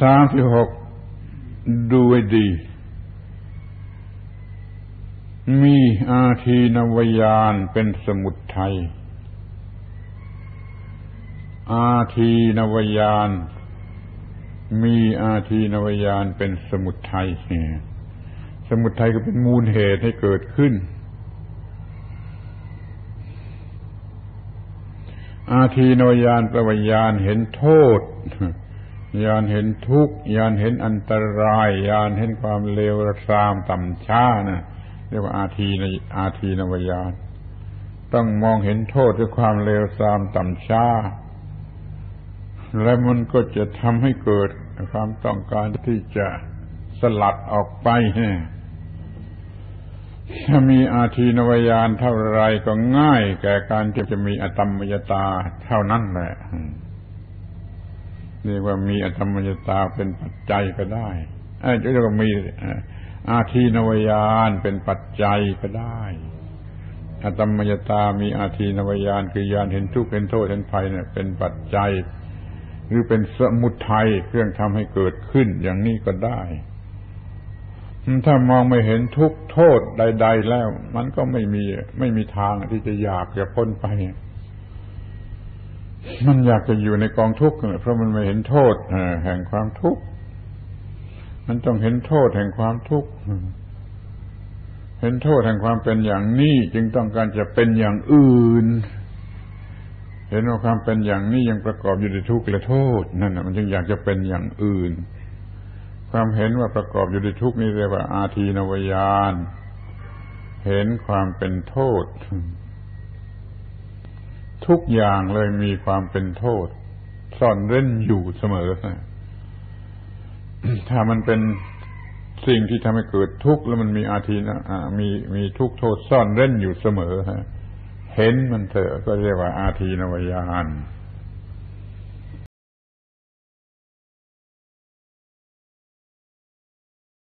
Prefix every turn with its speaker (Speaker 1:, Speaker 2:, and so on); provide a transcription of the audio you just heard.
Speaker 1: สามสิบหกดูไว้ดี มีอาทีนวยานเป็นสมุดไทย อาทีนวยานมีอาทีนวยานเป็นสมุดไทยสมุดไทยก็เป็นมูลเหตุให้เกิดขึ้น อาทีนวยานแปลว่ายานเห็นโทษ ยานเห็นทุกข์ยานเห็นอันตรายยานเห็นความเลวทรามต่ำช้านะเรียกว่าอาทีในอาทีนวยานต้องมองเห็นโทษด้วยความเลวทรามต่ำช้า และมันก็จะทำให้เกิดความต้องการที่จะสลัดออกไปถ้ามีอาทีนวยานเท่าไรก็ง่าย แก่การที่จะมีอตมมยตาเท่านั้นแหละ เรียกว่ามีอธรรมยตาเป็นปัจจัยก็ได้เรียกว่ามีอาทีนวายานเป็นปัจจัยก็ได้อธรรมยตามีอาทีนวายานคือยานเห็นทุกข์เห็นโทษเห็นภัยเนี่ย เป็นปัจจัย หรือเป็นสมุทัยเครื่องทำให้เกิดขึ้นอย่างนี้ก็ได้ ถ้ามองไม่เห็นทุกโทษใด ๆ แล้ว มันก็ไม่มีไม่มีทางที่จะอยากจะพ้นไป มันอยากจะอยู่ในกองทุกข์เพราะมันไม่เห็นโทษแห่งความทุกข์ มันต้องเห็นโทษแห่งความทุกข์ เห็นโทษแห่งความเป็นอย่างนี้จึงต้องการจะเป็นอย่างอื่น เห็นว่าความเป็นอย่างนี้ยังประกอบอยู่ในทุกข์และโทษนั่นแหะมันจึงอยากจะเป็นอย่างอื่น ความเห็นว่าประกอบอยู่ในทุกข์นี่เรียกว่าอาทีนวายานเห็นความเป็นโทษ ทุกอย่างเลยมีความเป็นโทษ ซ่อนเร้นอยู่เสมอ ถ้ามันเป็นสิ่งที่ทำให้เกิดทุกข์แล้วมันมีอาทีนะมีมีทุกโทษซ่อนเร้นอยู่เสมอเห็นมันเถอะก็เรียกว่าอาทีนวายาน